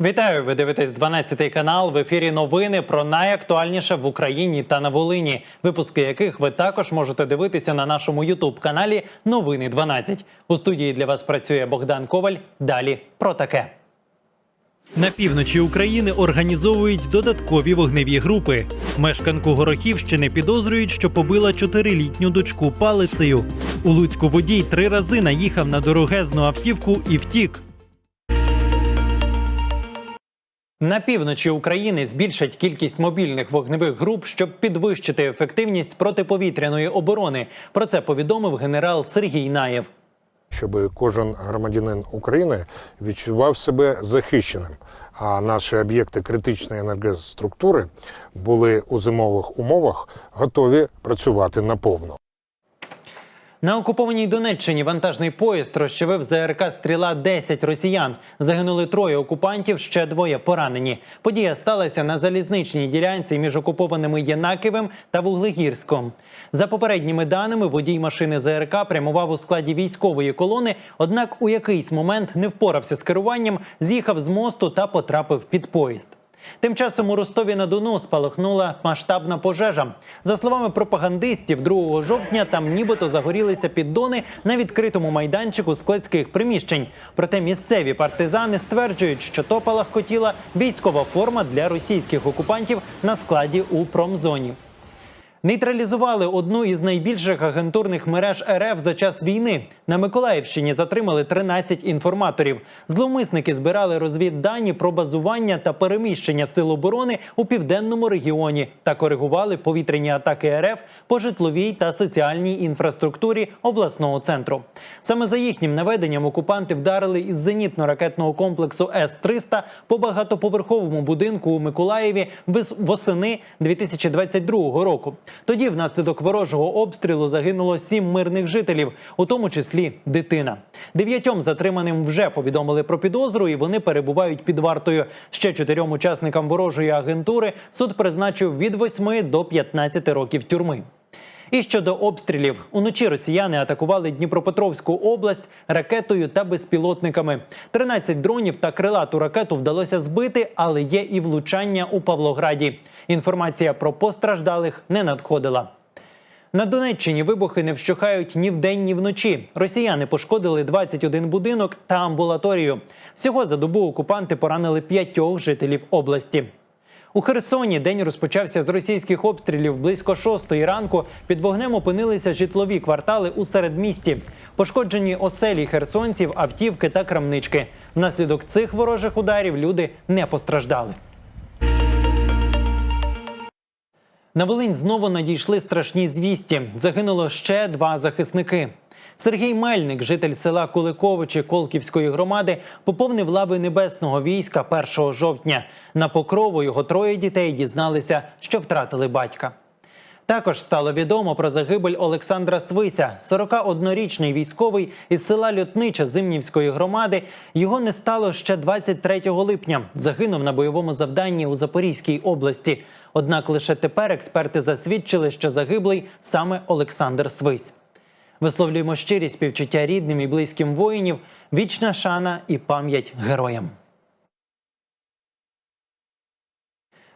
Вітаю! Ви дивитесь 12 канал. В ефірі новини про найактуальніше в Україні та на Волині. Випуски яких ви також можете дивитися на нашому Ютуб каналі Новини 12. У студії для вас працює Богдан Коваль. Далі про таке. На півночі України організовують додаткові вогневі групи. Мешканку Горохівщини підозрюють, що побила чотирилітню дочку палицею. У Луцьку водій три рази наїхав на дорогезну автівку і втік. На півночі України збільшать кількість мобільних вогневих груп, щоб підвищити ефективність протиповітряної оборони. Про це повідомив генерал Сергій Наєв. щоб кожен громадянин України відчував себе захищеним. А наші об'єкти критичної енергоструктури були у зимових умовах готові працювати наповну. На окупованій Донеччині вантажний поїзд розчавив ЗРК Стріла 10 росіян. Загинули троє окупантів, ще двоє поранені. Подія сталася на залізничній ділянці між окупованими Єнаківим та Вуглегірськом. За попередніми даними, водій машини ЗРК прямував у складі військової колони, однак у якийсь момент не впорався з керуванням, з'їхав з мосту та потрапив під поїзд. Тим часом у Ростові на Дону спалахнула масштабна пожежа. За словами пропагандистів, 2 жовтня там нібито загорілися піддони на відкритому майданчику складських приміщень. Проте місцеві партизани стверджують, що то палахкотіла військова форма для російських окупантів на складі у промзоні. Нейтралізували одну із найбільших агентурних мереж РФ за час війни. На Миколаївщині затримали 13 інформаторів. Зловмисники збирали розвіддані про базування та переміщення сил оборони у південному регіоні та коригували повітряні атаки РФ по житловій та соціальній інфраструктурі обласного центру. Саме за їхнім наведенням окупанти вдарили із зенітно-ракетного комплексу С-300 по багатоповерховому будинку у Миколаєві вес- восени 2022 року. Тоді, внаслідок ворожого обстрілу, загинуло сім мирних жителів, у тому числі дитина. Дев'ятьом затриманим вже повідомили про підозру, і вони перебувають під вартою. Ще чотирьом учасникам ворожої агентури суд призначив від 8 до 15 років тюрми. І щодо обстрілів, уночі росіяни атакували Дніпропетровську область ракетою та безпілотниками. 13 дронів та крилату ракету вдалося збити, але є і влучання у Павлограді. Інформація про постраждалих не надходила. На Донеччині вибухи не вщухають ні вдень, ні вночі. Росіяни пошкодили 21 будинок та амбулаторію. Всього за добу окупанти поранили п'ятьох жителів області. У Херсоні день розпочався з російських обстрілів близько шостої ранку. Під вогнем опинилися житлові квартали у середмісті. Пошкоджені оселі херсонців, автівки та крамнички. Внаслідок цих ворожих ударів люди не постраждали. На Волинь знову надійшли страшні звісті. Загинуло ще два захисники. Сергій Мельник, житель села Куликовичі Колківської громади, поповнив лави небесного війська 1 жовтня. На покрову його троє дітей дізналися, що втратили батька. Також стало відомо про загибель Олександра Свися, 41-річний військовий із села Льотнича Зимнівської громади. Його не стало ще 23 липня. Загинув на бойовому завданні у Запорізькій області. Однак лише тепер експерти засвідчили, що загиблий саме Олександр Свись. Висловлюємо щирі співчуття рідним і близьким воїнів, вічна шана і пам'ять героям.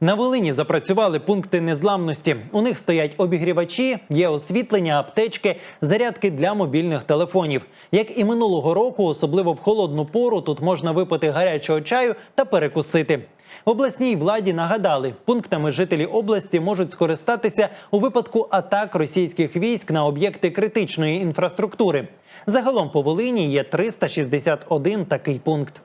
На Волині запрацювали пункти незламності. У них стоять обігрівачі, є освітлення, аптечки, зарядки для мобільних телефонів. Як і минулого року, особливо в холодну пору, тут можна випити гарячого чаю та перекусити. В обласній владі нагадали, пунктами жителі області можуть скористатися у випадку атак російських військ на об'єкти критичної інфраструктури. Загалом по Волині є 361 такий пункт.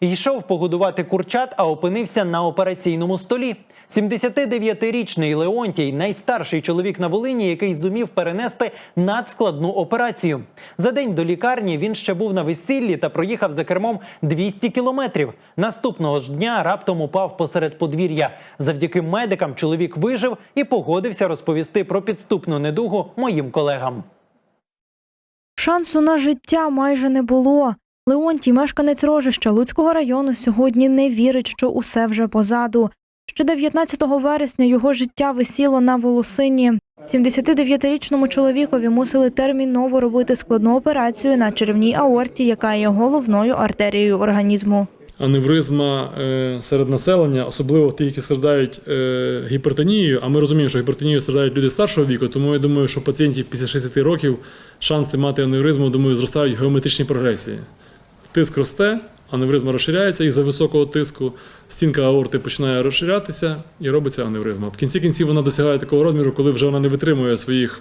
Йшов погодувати курчат, а опинився на операційному столі. 79-річний Леонтій найстарший чоловік на Волині, який зумів перенести надскладну операцію. За день до лікарні він ще був на весіллі та проїхав за кермом 200 кілометрів. Наступного ж дня раптом упав посеред подвір'я. Завдяки медикам чоловік вижив і погодився розповісти про підступну недугу моїм колегам. Шансу на життя майже не було. Леонтій, мешканець Рожища Луцького району, сьогодні не вірить, що усе вже позаду. Ще 19 вересня його життя висіло на волосині. 79-річному чоловікові мусили терміново робити складну операцію на черевній аорті, яка є головною артерією організму. аневризма е, серед населення, особливо ті, які страдають е, гіпертонією. А ми розуміємо, що гіпертонією страдають люди старшого віку, тому я думаю, що пацієнтів після 60 років шанси мати аневризму, думаю, зростають в геометричній прогресії. Тиск росте, аневризма розширяється із-за високого тиску, стінка аорти починає розширятися і робиться аневризма. В кінці кінців вона досягає такого розміру, коли вже вона не витримує своїх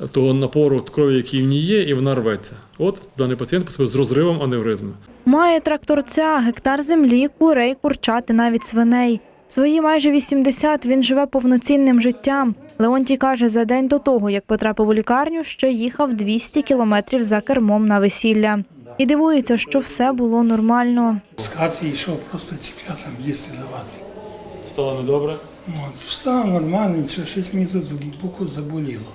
е, того напору крові, який в ній є, і вона рветься. От даний пацієнт потрапив з розривом аневризми. Має тракторця, гектар землі, курей, курчати, навіть свиней. Свої майже 80 він живе повноцінним життям. Леонтій каже, за день до того, як потрапив у лікарню, ще їхав 200 кілометрів за кермом на весілля. І дивується, що все було нормально. З хати йшов просто ціп'ятам їсти давати. Стало недобре. От, встав нормально, нічого, щось мені тут боку заболіло.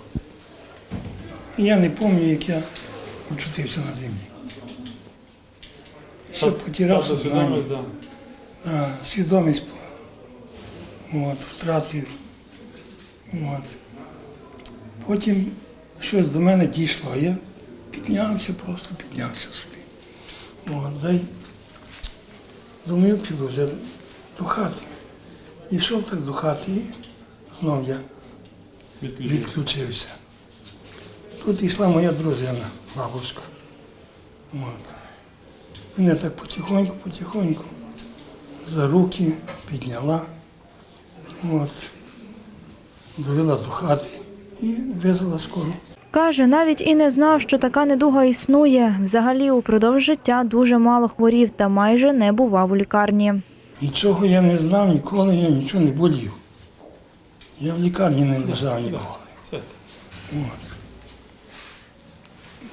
Я не пам'ятаю, як я очутився на землі. І все, потіряв сознання. да. Да, свідомість от, втратив. От. Потім щось до мене дійшло, я піднявся, просто піднявся собі. От, дай, думаю, піду вже до хати. Йшов так до хати, і знов я відключився. Тут йшла моя дружина, бабушка. От. Мене так потихоньку, потихоньку за руки підняла, от, довела до хати і визвала скору. Каже, навіть і не знав, що така недуга існує. Взагалі, упродовж життя дуже мало хворів та майже не бував у лікарні. Нічого я не знав, ніколи я нічого не болів. Я в лікарні не лежав ніколи. От.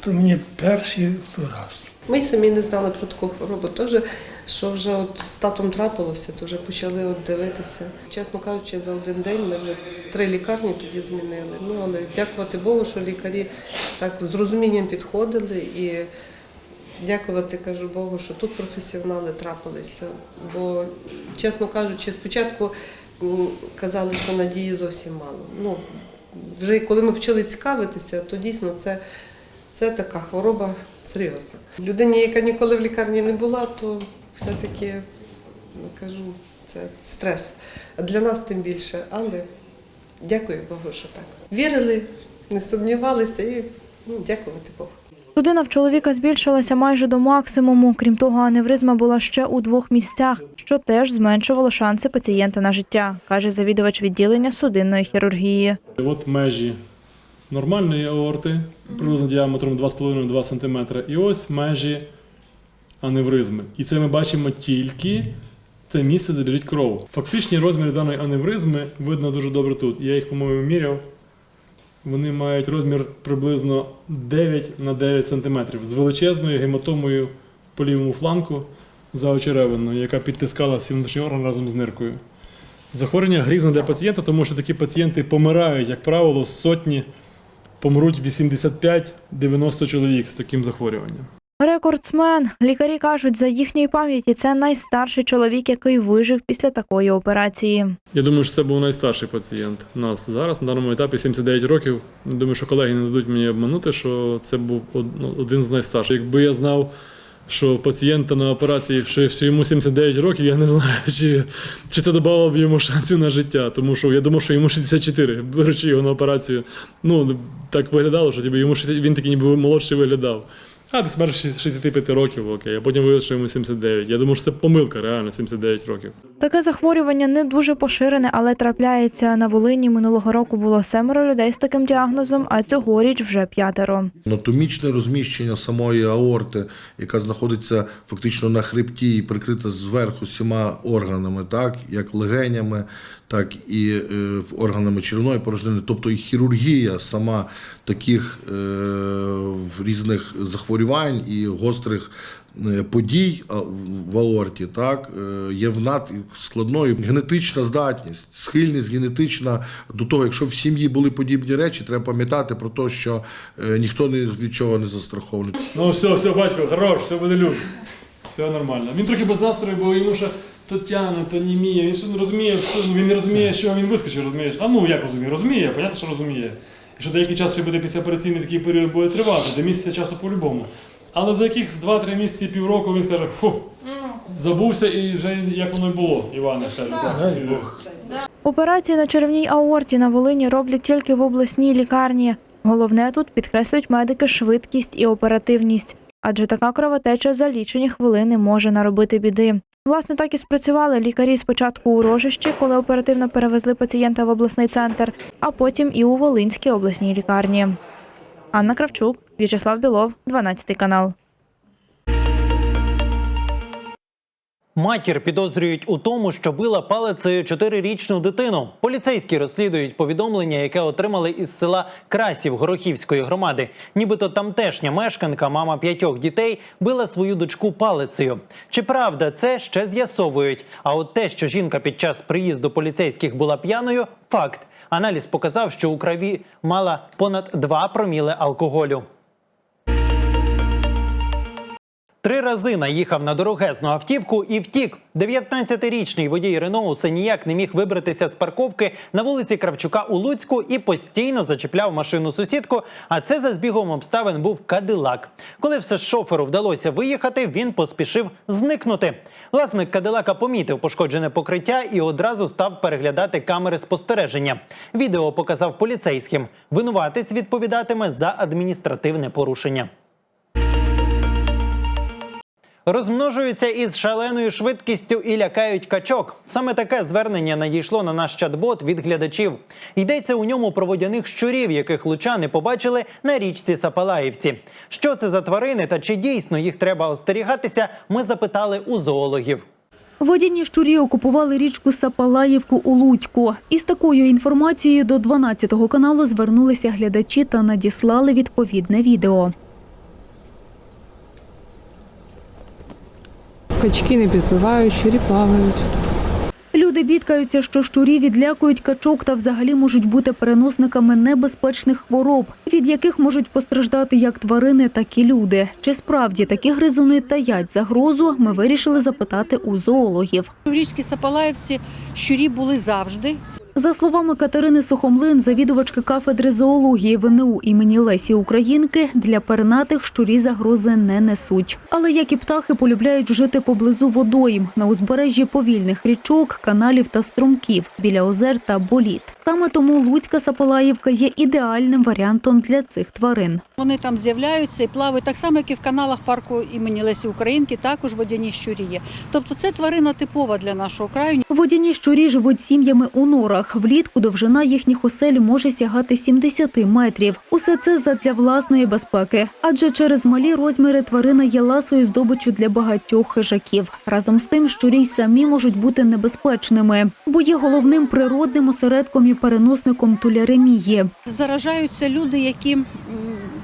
То мені перший то раз. Ми самі не знали про таку хворобу. Теж, що вже от з татом трапилося, то вже почали от дивитися. Чесно кажучи, за один день ми вже три лікарні тоді змінили. Ну але дякувати Богу, що лікарі так з розумінням підходили і дякувати кажу Богу, що тут професіонали трапилися. Бо, чесно кажучи, спочатку казали, що надії зовсім мало. Ну, вже коли ми почали цікавитися, то дійсно це, це така хвороба серйозна. Людині, яка ніколи в лікарні не була, то все-таки ну, кажу, це стрес. А для нас тим більше. Але дякую Богу, що так. Вірили, не сумнівалися і ну, дякувати Богу. Судина в чоловіка збільшилася майже до максимуму. Крім того, аневризма була ще у двох місцях, що теж зменшувало шанси пацієнта на життя, каже завідувач відділення судинної хірургії. От межі нормальної аорти, приблизно діаметром 2,5-2 см, і ось межі аневризми. І це ми бачимо тільки це місце, де біжить кров. Фактичні розміри даної аневризми видно дуже добре тут. Я їх, по-моєму, міряв. Вони мають розмір приблизно 9 на 9 см з величезною гематомою по лівому фланку за очеревиною, яка підтискала всі внутрішні органи разом з ниркою. Захворювання грізне для пацієнта, тому що такі пацієнти помирають, як правило, з сотні помруть 85-90 чоловік з таким захворюванням. Рекордсмен. Лікарі кажуть, за їхньої пам'яті це найстарший чоловік, який вижив після такої операції. Я думаю, що це був найстарший пацієнт у нас зараз на даному етапі 79 років. Думаю, що колеги не дадуть мені обманути, що це був ну, один з найстарших. Якби я знав, що пацієнта на операції що йому 79 років, я не знаю, чи, чи це додавало б йому шансів на життя. Тому що я думав, що йому 64, беручи його на операцію. Ну так виглядало, що ніби йому 60, він такий ніби молодший виглядав. А десь майже 65 років, окей, а потім виявилося, що йому 79. Я думаю, що це помилка, реально 79 років. Таке захворювання не дуже поширене, але трапляється на Волині. Минулого року було семеро людей з таким діагнозом, а цьогоріч вже п'ятеро. Анатомічне розміщення самої аорти, яка знаходиться фактично на хребті і прикрита зверху всіма органами, так як легенями, так і е, органами черевної порожнини, тобто і хірургія сама таких е, різних захворювань і гострих е, подій в- в аорті, так е, є в над складною генетична здатність, схильність генетична до того, якщо в сім'ї були подібні речі, треба пам'ятати про те, що е, ніхто не від чого не застрахований. Ну все, все, батько, хорош, все буде люкс. Все нормально. Він трохи без настрою, бо йому ще то тягне, то німіє. Він що не розуміє, ну, він не розуміє, що він вискочив, розумієш? А ну як розуміє? Розуміє, понятно, що розуміє. І що деякий час ще буде післяопераційний такий період буде тривати, до місяця часу по-любому. Але за якихось 2-3 місяці, півроку він скаже, фу, забувся і вже як воно й було, Іване, каже, так, всі. Операції на червній аорті на Волині роблять тільки в обласній лікарні. Головне тут підкреслюють медики швидкість і оперативність, адже така кровотеча за лічені хвилини може наробити біди. Власне, так і спрацювали лікарі спочатку у Рожищі, коли оперативно перевезли пацієнта в обласний центр, а потім і у Волинській обласній лікарні. Анна Кравчук, В'ячеслав Білов, 12 канал. Матір підозрюють у тому, що била палицею чотирирічну дитину. Поліцейські розслідують повідомлення, яке отримали із села Красів Горохівської громади. Нібито тамтешня мешканка, мама п'ятьох дітей, била свою дочку палицею. Чи правда це ще з'ясовують? А от те, що жінка під час приїзду поліцейських була п'яною, факт. Аналіз показав, що у крові мала понад 2 проміли алкоголю. Три рази наїхав на дорогезну автівку і втік. 19-річний водій Рено усе ніяк не міг вибратися з парковки на вулиці Кравчука у Луцьку і постійно зачіпляв машину сусідку. А це за збігом обставин був Кадилак. Коли все шоферу вдалося виїхати, він поспішив зникнути. Власник Кадилака помітив пошкоджене покриття і одразу став переглядати камери спостереження. Відео показав поліцейським. Винуватець відповідатиме за адміністративне порушення. Розмножуються із шаленою швидкістю і лякають качок. Саме таке звернення надійшло на наш чат-бот від глядачів. Йдеться у ньому про водяних щурів, яких лучани побачили на річці Сапалаївці. Що це за тварини та чи дійсно їх треба остерігатися? Ми запитали у зоологів. Водяні щурі окупували річку Сапалаївку у Луцьку. Із такою інформацією до 12-го каналу звернулися глядачі та надіслали відповідне відео. Качки не підпливають, щурі плавають. Люди бідкаються, що щурі відлякують качок та взагалі можуть бути переносниками небезпечних хвороб, від яких можуть постраждати як тварини, так і люди. Чи справді такі гризуни таять загрозу? Ми вирішили запитати у зоологів. У річці Сапалаївці щурі були завжди. За словами Катерини Сухомлин, завідувачки кафедри зоології ВНУ імені Лесі Українки, для пернатих щурі загрози не несуть. Але як і птахи полюбляють жити поблизу водойм на узбережжі повільних річок, каналів та струмків біля озер та боліт. Саме тому Луцька Сапалаївка є ідеальним варіантом для цих тварин. Вони там з'являються і плавають так само, як і в каналах парку імені Лесі Українки, також водяні щурі є. Тобто це тварина типова для нашого краю. Водяні щурі живуть сім'ями у норах. Влітку довжина їхніх осель може сягати 70 метрів. Усе це задля власної безпеки. Адже через малі розміри тварина є ласою здобиччю для багатьох хижаків. Разом з тим, щурі самі можуть бути небезпечними, бо є головним природним осередком і переносником туляремії. Заражаються люди, які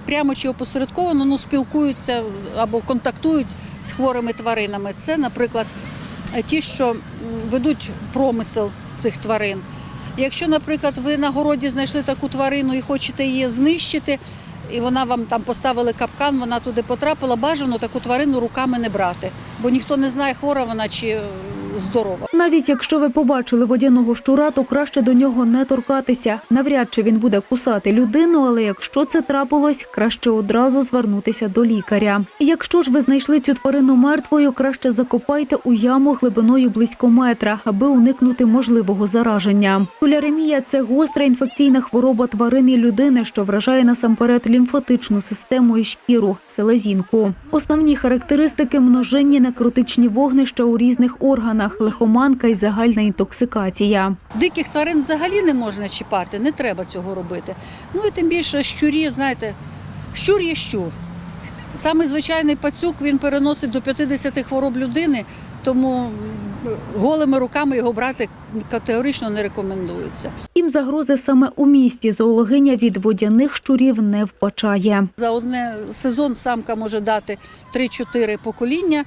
прямо чи опосередковано ну, спілкуються або контактують з хворими тваринами. Це, наприклад, ті, що ведуть промисел цих тварин. Якщо, наприклад, ви на городі знайшли таку тварину і хочете її знищити, і вона вам там поставили капкан, вона туди потрапила, бажано таку тварину руками не брати, бо ніхто не знає, хвора вона чи здорова. Навіть якщо ви побачили водяного щура, то краще до нього не торкатися. Навряд чи він буде кусати людину, але якщо це трапилось, краще одразу звернутися до лікаря. Якщо ж ви знайшли цю тварину мертвою, краще закопайте у яму глибиною близько метра, аби уникнути можливого зараження. Туляремія – це гостра інфекційна хвороба тварин і людини, що вражає насамперед лімфатичну систему і шкіру – селезінку. Основні характеристики – множинні некротичні вогнища у різних органах, лихоманка і загальна інтоксикація. Диких тварин взагалі не можна чіпати, не треба цього робити. Ну і тим більше щурі, знаєте, щур є щур. Саме звичайний пацюк він переносить до 50 хвороб людини, тому голими руками його брати категорично не рекомендується. Їм загрози саме у місті. Зоологиня від водяних щурів не вбачає. За одне сезон самка може дати 3-4 покоління,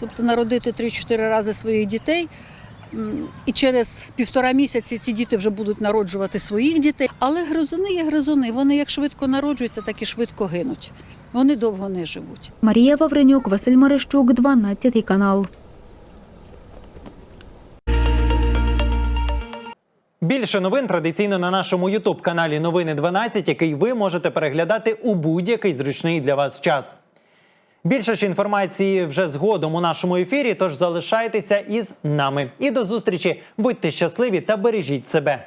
тобто народити 3-4 рази своїх дітей. І через півтора місяці ці діти вже будуть народжувати своїх дітей. Але гризуни є гризуни. Вони як швидко народжуються, так і швидко гинуть. Вони довго не живуть. Марія Вавренюк, Василь Марищук, 12 канал. Більше новин традиційно на нашому Ютуб каналі Новини 12, який ви можете переглядати у будь-який зручний для вас час. Більше ж інформації вже згодом у нашому ефірі. Тож залишайтеся із нами. І до зустрічі. Будьте щасливі та бережіть себе.